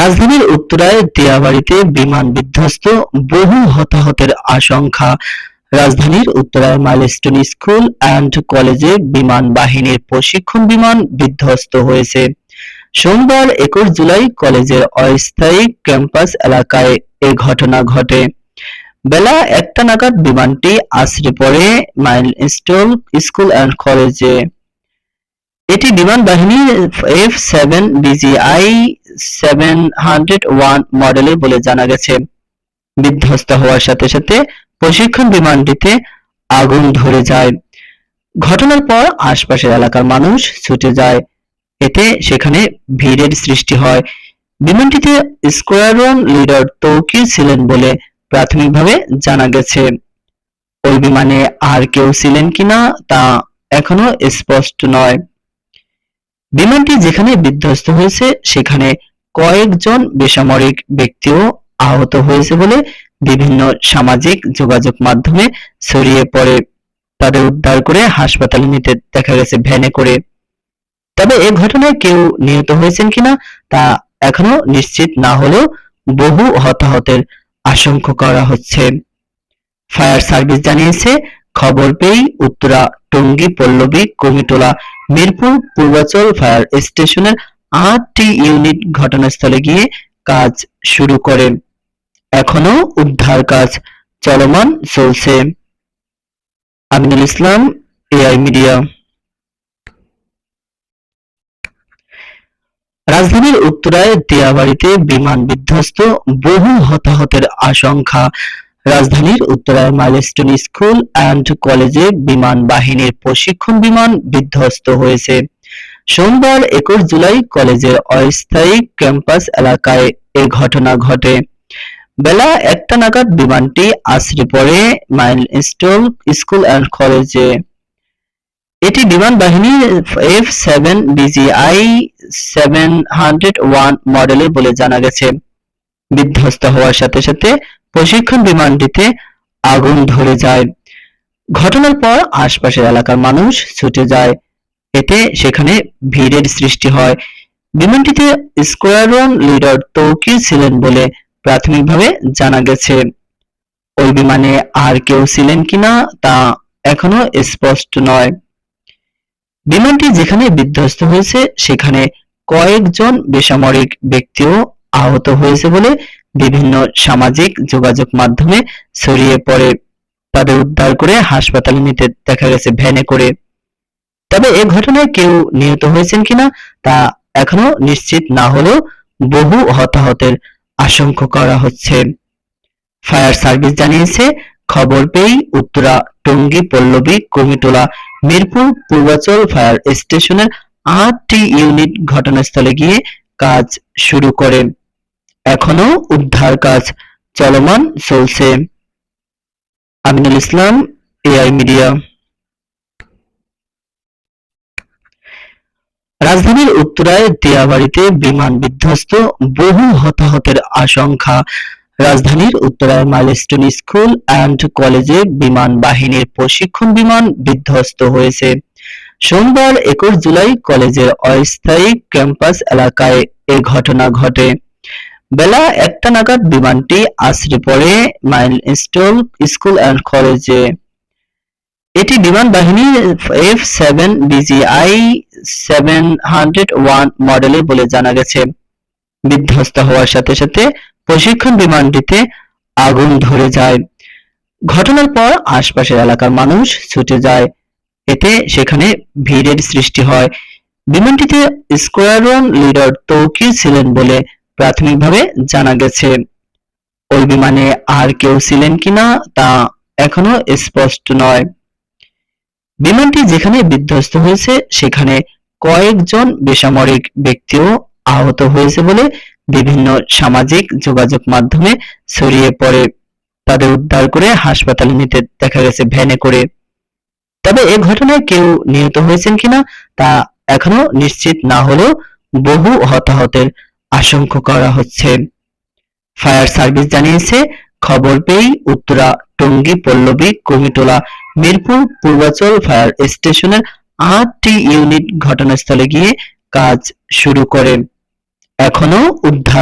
রাজধানীর উত্তরায় দিয়াবাড়িতে বিমান বিধ্বস্ত বহু হতাহতের আশঙ্কা। রাজধানীর উত্তরায় মাইলস্টোন স্কুল অ্যান্ড কলেজে বিমান বাহিনীর প্রশিক্ষণ বিমান বিধ্বস্ত হয়েছে। সোমবার একুশ জুলাই কলেজের অস্থায়ী ক্যাম্পাস এলাকায় এ ঘটনা ঘটে। বেলা একটা নাগাদ বিমানটি আশ্রে পড়ে মাইলস্টোন স্কুল অ্যান্ড কলেজে। এটি বিমান বাহিনীর F seven BGI seven hundred বলে জানা গেছে। বিধ্বস্ত হওয়ার সাথে সাথে প্রশিক্ষণ বিমানটিতে আগুন ধরে যায়। ঘটনার পর আশপাশের এলাকার মানুষ ছুটে যায়। এতে সেখানে ভিড়ের সৃষ্টি হয়। বিমানটিতে স্কোয়াড্রন লিডার তৌকির ছিলেন বলে প্রাথমিকভাবে জানা গেছে। ওই বিমানে আর কেউ ছিলেন কিনা তা এখনও স্পষ্ট নয়। বিমানটি যেখানে বিধ্বস্ত হয়েছে, সেখানে কয়েকজন বেসামরিক ব্যক্তিও আহত হয়েছে বলে বিভিন্ন সামাজিক যোগাযোগ মাধ্যমে ছড়িয়ে পড়ে, তাদের উদ্ধার করে হাসপাতালে নিতে দেখা গেছে ভ্যানে করে। তবে এ ঘটনায় কেউ নিহত হয়েছেন কিনা তা এখনও নিশ্চিত না হলেও বহু হতাহতের আশঙ্কা করা হচ্ছে। ফায়ার সার্ভিস জানিয়েছে খবর পেয়েই উত্তরা, টঙ্গী, পল্লবী কমিটোলা মিরপুর, পূর্বাচল ফায়ার স্টেশনের আটটি ইউনিট ঘটনাস্থলে গিয়ে কাজ শুরু করে এখনও উদ্ধার কাজ চলমান চলছে। Aminul Islam, AI media. রাজধানীর উত্তরায় দিয়াবাড়িতে বিমান বিধ্বস্ত, বহু হতাহতের আশঙ্কা। রাজধানীর উত্তরায় মাইলস্টোন স্কুল অ্যান্ড কলেজে বিমান বাহিনীর প্রশিক্ষণ বিমান বিধ্বস্ত হয়েছে। সোমবার একুশ জুলাই কলেজের অস্থায়ী ক্যাম্পাস এলাকায় এ ঘটনা ঘটে। বেলা একটা নাগাদ বিমানটি আছড়ে পড়ে মাইলস্টোন স্কুল অ্যান্ড কলেজে। এটি বিমান বাহিনী F seven BGI seven hundred one মডেলের বলে জানা গেছে। বিধ্বস্ত হওয়ার সাথে সাথে প্রশিক্ষণ বিমানটিতে আগুন ধরে যায়। ঘটনার পর আশপাশের এলাকার মানুষ ছুটে যায়। এতে সেখানে ভিড়ের সৃষ্টি হয়। বিমানটিতে স্কোয়াড্রন লিডার তৌকির ছিলেন বলে প্রাথমিকভাবে জানা গেছে। ওই বিমানে আর কেউ ছিলেন কিনা তা এখনও স্পষ্ট নয়। বিমানটি যেখানে বিধ্বস্ত হয়েছে, সেখানে কয়েকজন বেসামরিক ব্যক্তিও আহত হয়েছে বলে বিভিন্ন সামাজিক যোগাযোগ মাধ্যমে ছড়িয়ে পড়ে, তাদের উদ্ধার করে হাসপাতালে নিতে দেখা গেছে, ভ্যানে করে। তবে এ ঘটনায় কেউ নিহত হয়েছেন কিনা তা এখনও নিশ্চিত না হলেও বহু হতাহতের আশঙ্কা করা হচ্ছে। ফায়ার সার্ভিস জানিয়েছে, খবর পেয়েই উত্তরা টঙ্গী পল্লবী কমিটোলা মিরপুর পূর্বাচল ফায়ার স্টেশনের আটটি ইউনিট ঘটনাস্থলে গিয়ে কাজ শুরু করে। এখনও উদ্ধার কাজ চলমান চলছে। Aminul Islam, AI media. রাজধানীর উত্তরায় দিয়াবাড়িতে বিমান বিধ্বস্ত, বহু হতাহতের আশঙ্কা। রাজধানীর উত্তরায় মাইলস্টোন স্কুল অ্যান্ড কলেজে বিমান বাহিনীর প্রশিক্ষণ বিমান বিধ্বস্ত হয়েছে। সোমবার একুশ জুলাই কলেজের অস্থায়ী ক্যাম্পাস এলাকায় এ ঘটনা ঘটে। বেলা একটা নাগাদ বিমানটি আছড়ে পড়ে মাইলস্টোন স্কুল অ্যান্ড কলেজে। এটি বিমান বাহিনী F seven BGI seven hundred one বলে জানা গেছে। বিধ্বস্ত হওয়ার সাথে সাথে প্রশিক্ষণ বিমানটিতে আগুন ধরে যায়। ঘটনার পর আশপাশের এলাকার মানুষ ছুটে যায়। এতে সেখানে ভিড়ের সৃষ্টি হয়। বিমানটিতে স্কোয়াড্রন লিডার তৌকির ছিলেন বলে প্রাথমিকভাবে জানা গেছে, ওই বিমানে আর কেউ ছিলেন কিনা তা এখনও স্পষ্ট নয়। বিমানটি যেখানে বিধ্বস্ত হয়েছে, সেখানে কয়েকজন বেসামরিক ব্যক্তিও আহত হয়েছে বলে বিভিন্ন সামাজিক যোগাযোগ মাধ্যমে ছড়িয়ে পড়ে। তাদের উদ্ধার করে হাসপাতালে নিতে দেখা গেছে ভ্যানে করে। তবে এ ঘটনায় কেউ নিহত হয়েছেন কিনা তা এখনও নিশ্চিত না হলেও বহু হতাহতের আশঙ্কা করা হচ্ছে। ফায়ার সার্ভিস জানিয়েছে, খবর পেয়েই উত্তরা, টঙ্গী, পল্লবী, কমিটোলা, মিরপুর, পূর্বাচল ফায়ার স্টেশনের আটটি ইউনিট ঘটনাস্থলে গিয়ে কাজ শুরু করে। এখনও উদ্ধার